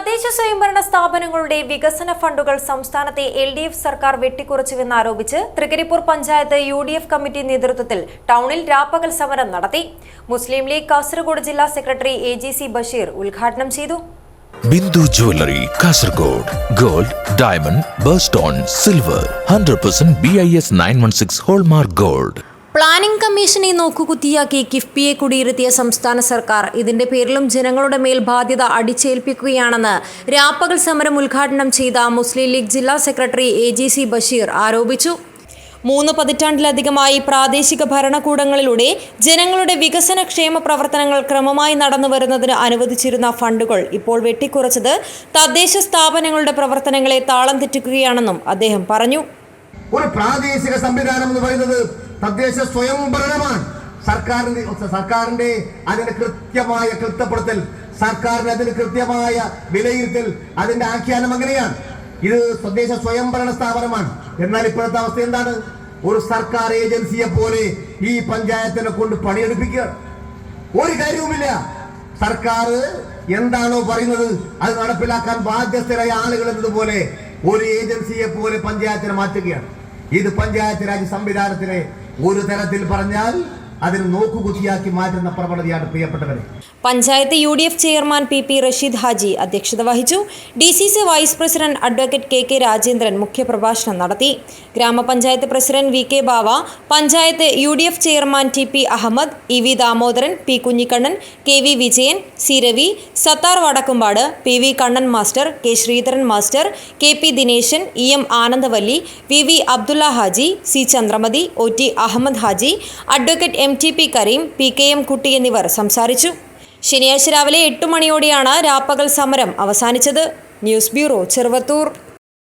തദ്ദേശ സ്വയംഭരണ സ്ഥാപനങ്ങളുടെ വികസന ഫണ്ടുകൾ സംസ്ഥാനത്തെ എൽ ഡി എഫ് സർക്കാർ വെട്ടിക്കുറച്ചുവെന്നാരോപിച്ച് Trikaripur panchayat U D F committee നേതൃത്വത്തിൽ ടൗണിൽ രാപ്പകൽ സമരം നടത്തി. മുസ്ലിം ലീഗ് കാസർഗോഡ് ജില്ലാ secretary A G C Basheer ഉദ്ഘാടനം ചെയ്തു. Bindu jewellery Kasaragod gold diamond birthstone silver hundred percent B I S nine one six hallmark gold. Planning കമ്മീഷനെ നോക്കുകുത്തിയാക്കി കിഫ്ബിയെ കുടിയിരുത്തിയ സംസ്ഥാന സർക്കാർ. ഇതിന്റെ പേരിലും ജനങ്ങളുടെ മേൽ ബാധ്യത അടിച്ചേൽപ്പിക്കുകയാണെന്ന് രാപ്പകൽ സമരം ഉദ്ഘാടനം ചെയ്ത മുസ്ലിം ലീഗ് ജില്ലാ secretary A G C Basheer ആരോപിച്ചു. മൂന്ന് പതിറ്റാണ്ടിലധികമായി പ്രാദേശിക ഭരണകൂടങ്ങളിലൂടെ ജനങ്ങളുടെ വികസന ക്ഷേമ പ്രവർത്തനങ്ങൾ ക്രമമായി നടന്നു വരുന്നതിന് അനുവദിച്ചിരുന്ന ഫണ്ടുകൾ ഇപ്പോൾ വെട്ടിക്കുറച്ചത് തദ്ദേശ സ്ഥാപനങ്ങളുടെ പ്രവർത്തനങ്ങളെ താളം തെറ്റിക്കുകയാണെന്നും അദ്ദേഹം പറഞ്ഞു. ഒരു പ്രാദേശിക സംവിധാനം എന്ന് പറയുന്നത് തദ്ദേശ സ്വയംഭരണമാണ്. സർക്കാരിന്റെ സർക്കാരിന്റെ അതിന്റെ കൃത്യമായ കൃത്യപ്പെടുത്തൽ സർക്കാരിന് അതിന് കൃത്യമായ വിലയിരുത്തൽ അതിന്റെ ആഖ്യാനം അങ്ങനെയാണ്. ഇത് തദ്ദേശ സ്വയംഭരണ സ്ഥാപനമാണ്. എന്നാൽ ഇപ്പോഴത്തെ അവസ്ഥ എന്താണ്? ഒരു സർക്കാർ ഏജൻസിയെ പോലെ ഈ പഞ്ചായത്തിനെ കൊണ്ട് പണിയെടുപ്പിക്കുക. ഒരു കാര്യവുമില്ല. സർക്കാർ എന്താണോ പറയുന്നത് അത് നടപ്പിലാക്കാൻ ബാധ്യസ്ഥരായ ആളുകൾ എന്നതുപോലെ ഒരു ഏജൻസിയെ പോലെ പഞ്ചായത്തിനെ മാറ്റുകയാണ്. ഇത് പഞ്ചായത്ത് രാജ് സംവിധാനത്തിനെ ഒരു തരത്തിൽ പറഞ്ഞാൽ അതിന് നോക്കുകുത്തിയാക്കി മാറ്റുന്ന പ്രവണതയാണ് പ്രിയപ്പെട്ടവരെ. Panchayat U D F chairman P P Rasheed Haji അധ്യക്ഷത വഹിച്ചു. D C C vice president advocate K K Rajendran മുഖ്യപ്രഭാഷണം നടത്തി. ഗ്രാമപഞ്ചായത്ത് president V K Bava panchayat U D F chairman T P Ahmed E V Damodaran P Kunhikannan K V Vijayan C Ravi Sathar Vadakkumpad P V Kannan master K Sreedharan master K P Dineshan E M Anandavalli V V Abdulla Haji C Chandramathi O T Ahmed Haji advocate M T P Karim P K M Kutty എന്നിവർ സംസാരിച്ചു. ശനിയാഴ്ച രാവിലെ എട്ട് മണിയോടെയാണ് രാപ്പകൽ സമരം അവസാനിച്ചത്. News bureau Cheruvathur.